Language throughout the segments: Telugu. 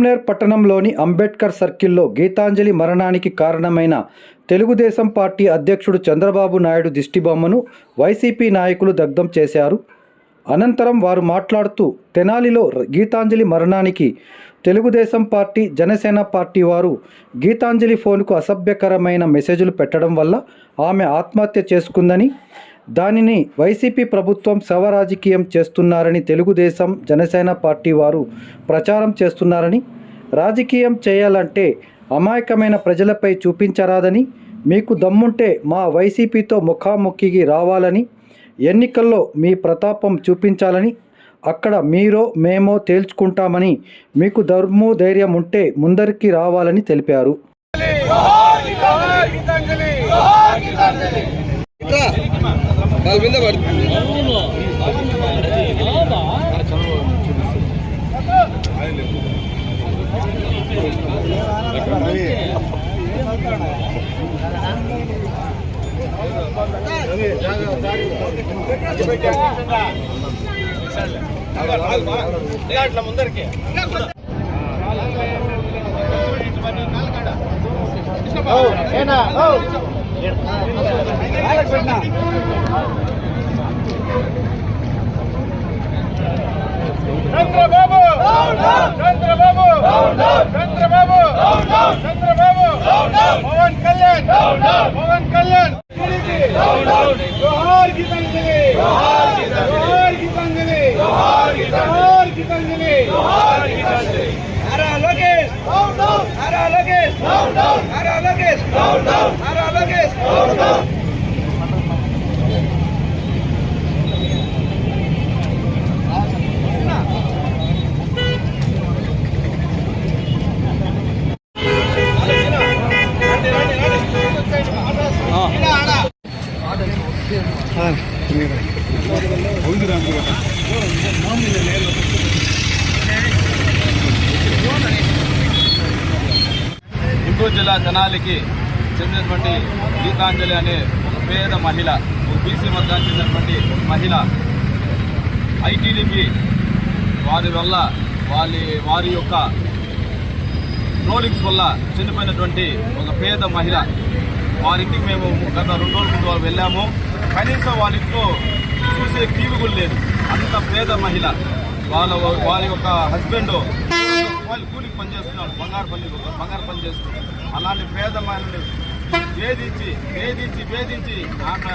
పలంనేర్ పట్టణంలోని అంబేద్కర్ సర్కిల్లో గీతాంజలి మరణానికి కారణమైన తెలుగుదేశం పార్టీ అధ్యక్షుడు చంద్రబాబు నాయుడు దిష్టిబొమ్మను వైసీపీ నాయకులు దగ్ధం చేశారు. అనంతరం వారు మాట్లాడుతూ తెనాలిలో గీతాంజలి మరణానికి తెలుగుదేశం పార్టీ జనసేన పార్టీ వారు గీతాంజలి ఫోన్కు అసభ్యకరమైన మెసేజ్లు పెట్టడం వల్ల ఆమె ఆత్మహత్య చేసుకుందని దానిని వైసీపీ ప్రభుత్వం శవ రాజకీయం చేస్తున్నారని తెలుగుదేశం జనసేన పార్టీ వారు ప్రచారం చేస్తున్నారని రాజకీయం చేయాలంటే అమాయకమైన ప్రజలపై చూపించరాదని మీకు దమ్ముంటే మా వైసీపీతో ముఖాముఖికి రావాలని ఎన్నికల్లో మీ ప్రతాపం చూపించాలని అక్కడ మీరో మేమో తేల్చుకుంటామని మీకు ధర్మో ధైర్యం ఉంటే ముందరికి రావాలని తెలిపారు. వాళ్ళ మీద పడుతుంది. అట్లా ముందరికి ఏనా చంద్రబాబు! చంద్రబాబు చంద్రబాబు చంద్రబాబు పవన్ కళ్యాణ్ పవన్ కళ్యాణ్ జోహార్ గీతాంజలి జోహార్ గీతాంజలి జోహార్ గీతాంజలి హరా లోకేష్ హరా లోకేష్ హరా లోకేష్ హరా లోకేష్ గుంటూరు జిల్లా జనాలకి చెందినటువంటి గీతాంజలి అనే ఒక పేద మహిళ బీసీ వర్గానికి చెందినటువంటి మహిళ ఐటీడీపీ వారి వల్ల వారి వారి యొక్క ట్రోలింగ్స్ వల్ల చనిపోయినటువంటి ఒక పేద మహిళ. వారింటికి మేము గత రెండు రోజుల ముందు వెళ్ళాము. కనీసం వాళ్ళింట్లో చూసే టీవీ కూడా లేదు. అంత పేద మహిళ. వాళ్ళ వారి యొక్క హస్బెండ్ వాళ్ళు కూలికి పనిచేస్తున్నాడు బంగారు పని బంగారు పని చేస్తున్నాడు. అలాంటి పేద వేధించి వేధించి వేధించి ఆమె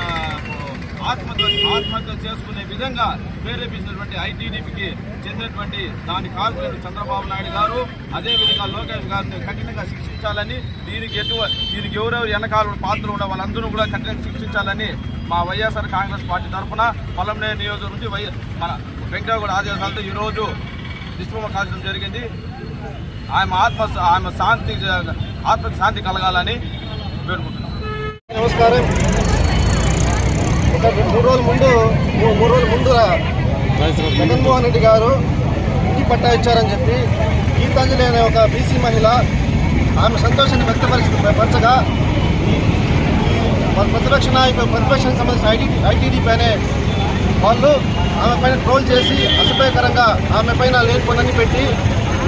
ఆత్మహత్య ఆత్మహత్య చేసుకునే విధంగా ప్రేరేపించినటువంటి ఐటీడీపీకి చెందినటువంటి దాని కాల్పులను చంద్రబాబు నాయుడు గారు అదేవిధంగా లోకేష్ గారిని కఠినంగా శిక్షించాలని దీనికి ఎటువంటి దీనికి ఎవరెవరు వెనకాల పాత్ర ఉన్న వాళ్ళందరూ కూడా కఠినంగా శిక్షించాలని మా వైఎస్ఆర్ కాంగ్రెస్ పార్టీ తరఫున పొలంనే నియోజకవర్గం నుంచి వై మన వెంకటగూడ ఆదేశాలతో ఈరోజు నిష్పమ కాల్చడం జరిగింది. ఆమె ఆత్మ ఆమె శాంతి ఆత్మకి శాంతి కలగాలని వేడుకుంటున్నాం. నమస్కారం. ఒక మూడు రోజుల ముందు మూడు రోజుల ముందు జగన్మోహన్ రెడ్డి గారు ఇంటి పట్టా ఇచ్చారని చెప్పి గీతాంజలి అనే ఒక బీసీ మహిళ ఆమె సంతోషాన్ని వ్యక్తపరిచి పరచగా మన ప్రతిపక్ష నాయకులు ప్రతిపక్షానికి సంబంధించిన ఐటీ ఐటీడీపీ అనే వాళ్ళు ఆమె పైన ట్రోల్ చేసి అసభ్యకరంగా ఆమె పైన లేని పనులన్నీ పెట్టి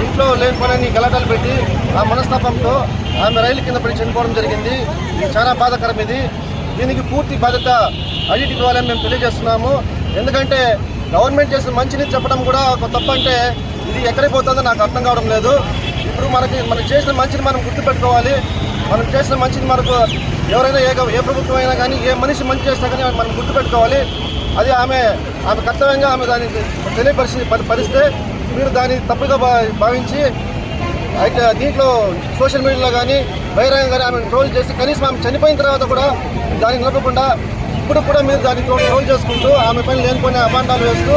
ఇంట్లో లేని పనులన్నీ గలాటాలు పెట్టి ఆ మనస్తాపంతో ఆమె రైలు కింద పడి చనిపోవడం జరిగింది. ఇది చాలా బాధాకరం ఇది. దీనికి పూర్తి బాధ్యత అడిటి ఇవ్వాలని మేము తెలియజేస్తున్నాము. ఎందుకంటే గవర్నమెంట్ చేసిన మంచిని చెప్పడం కూడా ఒక తప్పు అంటే ఇది ఎక్కడికి పోతుందో నాకు అర్థం కావడం లేదు. ఇప్పుడు మనకి మనం చేసిన మంచిని మనం గుర్తుపెట్టుకోవాలి. మనం చేసిన మంచిని మనకు ఎవరైనా ఏ ఏ ప్రభుత్వం అయినా కానీ ఏ మనిషి మంచి చేసినా కానీ మనం గుర్తుపెట్టుకోవాలి. అది ఆమె ఆమె కర్తవ్యంగా ఆమె దాన్ని తెలియపరిచి పరిస్తే మీరు దాన్ని తప్పుగా భా- భావించి అయితే దీంట్లో సోషల్ మీడియాలో కానీ బహిరంగ కానీ ఆమె ట్రోల్ చేసి కనీసం ఆమె చనిపోయిన తర్వాత కూడా దాన్ని నిలపకుండా ఇప్పుడు కూడా మీరు దాన్ని ట్రోల్ చేసుకుంటూ ఆమె పైన లేనిపోయిన అభాండాలు వేస్తూ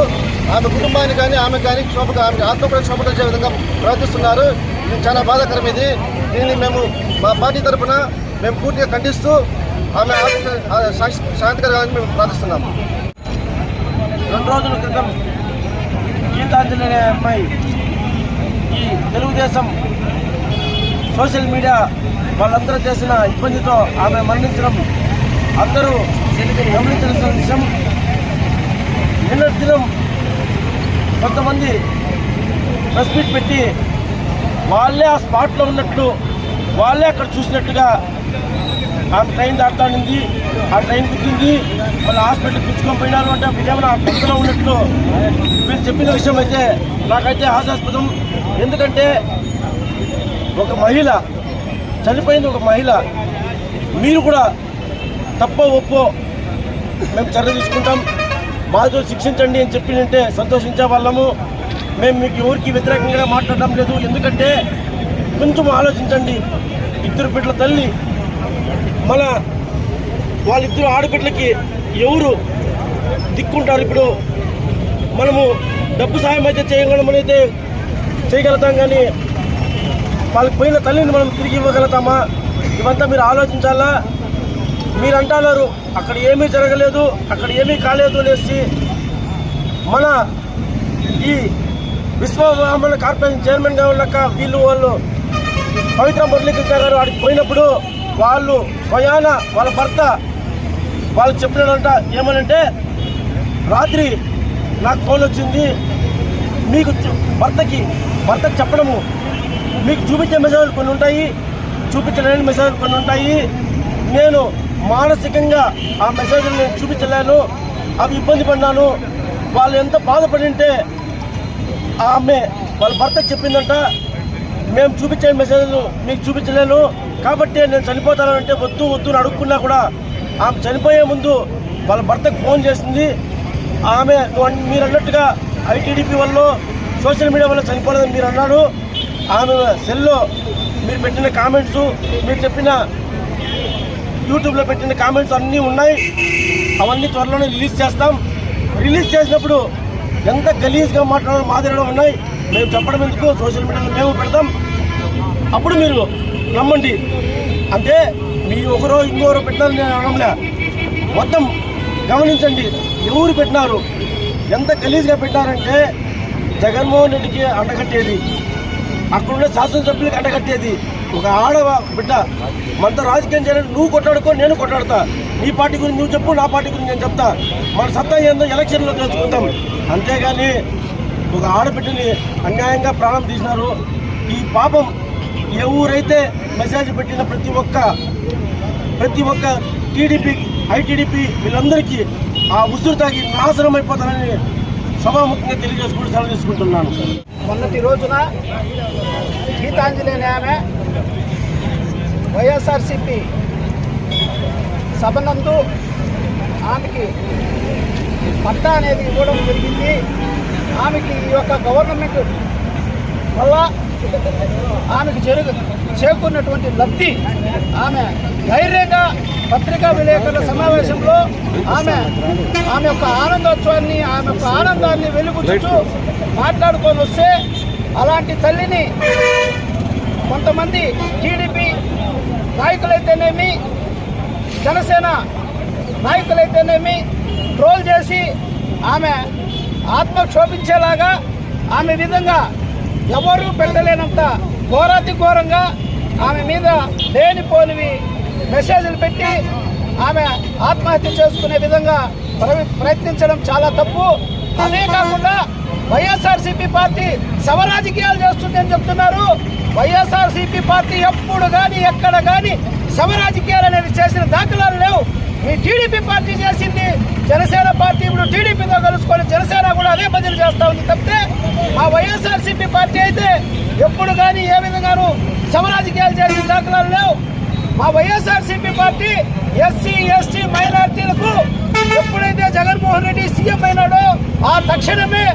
ఆమె కుటుంబాన్ని కానీ ఆమె కానీ క్షోభ ఆమె ఆత్మ కూడా క్షోభ కలిసే విధంగా ప్రవర్తిస్తున్నారు. ఇది చాలా బాధాకరం ఇది. దీన్ని మేము మా పార్టీ తరఫున మేము పూర్తిగా ఖండిస్తూ ఆమె శాంతికరంగా మేము ప్రార్థిస్తున్నాము. రెండు రోజుల క్రితం గీతాంజలి అనే అమ్మాయి ఈ తెలుగుదేశం సోషల్ మీడియా వాళ్ళందరూ చేసిన ఇబ్బందితో ఆమె మరణించడం అందరూ గమనించాల్సిన విషయం. నిన్నటి దినం కొంతమంది ప్రెస్ మీట్ పెట్టి వాళ్ళే ఆ స్పాట్లో ఉన్నట్లు వాళ్ళే అక్కడ చూసినట్టుగా ఆమె ట్రైన్ దాటానింది ఆ ట్రైన్ కుట్టింది మళ్ళీ హాస్పిటల్ పిచ్చుకొని పోయినారు అంటే విజయవాడ పక్కన ఉన్నట్లు వీళ్ళు చెప్పిన విషయం అయితే నాకైతే హాస్యాస్పదం. ఎందుకంటే ఒక మహిళ చనిపోయింది ఒక మహిళ. మీరు కూడా తప్పో ఒప్పో మేము చర్య తీసుకుంటాం. బాధ్యతలు శిక్షించండి అని చెప్పినంటే సంతోషించే వాళ్ళము. మేము మీకు ఎవరికి వ్యతిరేకంగా మాట్లాడడం లేదు. ఎందుకంటే కొంచెం ఆలోచించండి. ఇద్దరు బిడ్డల తల్లి మన వాళ్ళిద్దరు ఆడబిడ్డలకి ఎవరు దిక్కుంటారు? ఇప్పుడు మనము డబ్బు సాయం అయితే చేయగలమనైతే చేయగలుగుతాం కానీ వాళ్ళకి పోయిన తల్లిని మనం తిరిగి ఇవ్వగలుగుతామా? ఇవంతా మీరు ఆలోచించాలా? మీరు అంటున్నారు అక్కడ ఏమీ జరగలేదు అక్కడ ఏమీ కాలేదు అనేసి మన ఈ విశ్వబ్రాహ్మణ కార్పొరేషన్ చైర్మన్గా ఉన్నాక వీళ్ళు వాళ్ళు పవిత్ర మురళీకృష్ణ గారు ఆడికి పోయినప్పుడు వాళ్ళు స్వయాన వాళ్ళ భర్త వాళ్ళు చెప్పినాడంట ఏమనంటే రాత్రి నాకు ఫోన్ వచ్చింది మీకు భర్తకి భర్తకు చెప్పడము. మీకు చూపించే మెసేజ్లు కొన్ని ఉంటాయి చూపించలేని మెసేజ్లు కొన్ని ఉంటాయి. నేను మానసికంగా ఆ మెసేజ్లు నేను చూపించలేను అవి ఇబ్బంది పడినాను వాళ్ళు ఎంత బాధపడి ఉంటే ఆమె వాళ్ళ భర్తకి చెప్పిందంట మేము చూపించే మెసేజ్లు మీకు చూపించలేను కాబట్టి నేను చనిపోతాను అంటే వద్దు వద్దు అడుక్కున్నా కూడా ఆమె చనిపోయే ముందు వాళ్ళ భర్తకు ఫోన్ చేసింది. ఆమె మీరు అన్నట్టుగా ఐటీడీపీ వల్ల సోషల్ మీడియా వల్ల చనిపోలేదని మీరు అన్నారు ఆమె సెల్లో మీరు పెట్టిన కామెంట్స్ మీరు చెప్పిన యూట్యూబ్లో పెట్టిన కామెంట్స్ అన్నీ ఉన్నాయి. అవన్నీ త్వరలోనే రిలీజ్ చేస్తాం. రిలీజ్ చేసినప్పుడు ఎంత గలీజ్గా మాట్లాడడం మాదిరడం ఉన్నాయి. మేము చెప్పడం ఎందుకు? సోషల్ మీడియాలో మేము పెడతాం. అప్పుడు మీరు నమ్మండి. అంటే మీ ఒకరో ఇంకోరో పెట్టినారు నేను అనడంలే మొత్తం గమనించండి ఎవరు పెట్టినారు? ఎంత గలీజ్గా పెట్టారంటే జగన్మోహన్ రెడ్డికి అండగట్టేది. అక్కడున్న శాసనసభ్యులకి అండగట్టేది. ఒక ఆడవ బిడ్డ. మనతో రాజకీయం చేయాలని నువ్వు కొట్లాడుకో నేను కొట్లాడతా. నీ పార్టీ గురించి నువ్వు చెప్పు నా పార్టీ గురించి నేను చెప్తా. మన సత్తా ఏందో ఎలక్షన్లో తెలుసుకుందాం. అంతేగాని ఒక ఆడబిడ్డని అన్యాయంగా ప్రాణం తీసినారు. ఈ పాపం ఎవరైతే మెసేజ్ పెట్టిన ప్రతి ఒక్క ప్రతి ఒక్క టీడీపీ ఐటీడీపీ వీళ్ళందరికీ ఆ ఉసురు తాగి నాశనం అయిపోతానని సభాముఖంగా తెలియజేసుకుంటూ సెలవు తీసుకుంటున్నాను. మొన్నటి రోజున గీతాంజలి ఆమె వైఎస్ఆర్సిపి సభనందు ఆమెకి పట్టా అనేది ఇవ్వడం జరిగింది. ఆమెకి ఈ యొక్క గవర్నమెంట్ వల్ల ఆమెకు జరుగు చేకూరినటువంటి లబ్ధి ఆమె ధైర్యంగా పత్రికా విలేకరుల సమావేశంలో ఆమె ఆమె యొక్క ఆనందోత్సవాన్ని ఆమె యొక్క ఆనందాన్ని వెలుగుచుతూ మాట్లాడుకొని వస్తే అలాంటి తల్లిని కొంతమంది టీడీపీ నాయకులైతేనేమి జనసేన నాయకులైతేనేమి ట్రోల్ చేసి ఆమె ఆత్మక్షోభించేలాగా ఆమె విధంగా ఎవరు పెట్టలేనంత ఘోరాతి ఘోరంగా ఆమె మీద లేనిపోనివి మెసేజ్లు పెట్టి ఆమె ఆత్మహత్య చేసుకునే విధంగా ప్ర- ప్రయత్నించడం చాలా తప్పు. అదే కాకుండా వైఎస్ఆర్సీపీ పార్టీ సమరాజకీయాలు చేస్తుందని చెప్తున్నారు. వైఎస్ఆర్సీపీ పార్టీ ఎప్పుడు కానీ ఎక్కడ కానీ సమరాజకీయాలు అనేది చేసిన దాఖలాలు లేవు. మీ టీడీపీ పార్టీ చేసింది జనసేన టీడీపీతో కలుసుకొని జనసేన కూడా అదే బదిలీ చేస్తా ఉంది తప్పితే ఆ వైఎస్ఆర్సీపీ పార్టీ అయితే ఎప్పుడు కానీ ఏ విధంగానూ సమరాజకీయాలు చేసిన దాఖలాలు లేవు. మా వైఎస్ఆర్సీపీ పార్టీ ఎస్సీ ఎస్టీ మైనార్టీలకు ఎప్పుడైతే జగన్మోహన్ రెడ్డి సీఎం అయినాడో ఆ తక్షణమే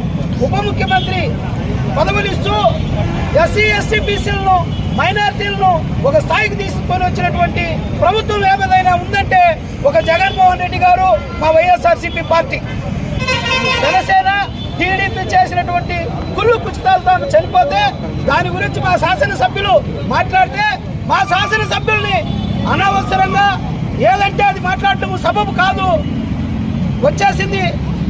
ఉప ముఖ్యమంత్రి పదవులిస్తూ ఎస్సీ ఎస్టీ బీసీలను మైనార్టీలను ఒక స్థాయికి తీసుకొని వచ్చినటువంటి ప్రభుత్వం ఏమైనా ఉందంటే ఒక జగన్మోహన్ రెడ్డి గారు మా వైఎస్ఆర్సీపీ పార్టీ. జనసేన టీడీపీ చేసినటువంటి కుళ్ళు కుచితాలతో చనిపోతే దాని గురించి మా శాసనసభ్యులు మాట్లాడితే మా శాసనసభ్యుల్ని అనవసరంగా ఏదంటే అది మాట్లాడటం సబబు కాదు. వచ్చేసింది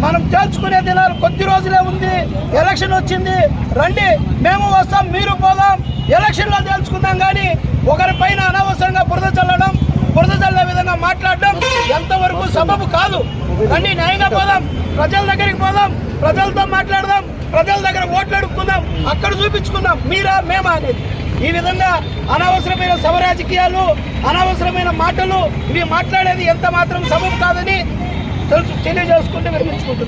మనం తేల్చుకునే దినాలు కొద్ది రోజులే ఉంది. ఎలక్షన్ వచ్చింది. రండి మేము వస్తాం మీరు పోదాం. ఎలక్షన్లో తేల్చుకుందాం కానీ ఒకరి పైన అనవసరంగా బురద చల్లడం బురద చల్లే విధంగా మాట్లాడడం ఎంతవరకు సబబు కాదు. రండి న్యాయంగా పోదాం. ప్రజల దగ్గరికి పోదాం. ప్రజలతో మాట్లాడదాం. ప్రజల దగ్గర ఓట్లు అడుక్కుందాం. అక్కడ చూపించుకుందాం. మీరా మేమా అనేది. ఈ విధంగా అనవసరమైన సభ రాజకీయాలు అనవసరమైన మాటలు ఇవి మాట్లాడేది ఎంత మాత్రం సబబు కాదని తెలుసు తెలియజేసుకుంటూ విరమించుకుంటున్నాం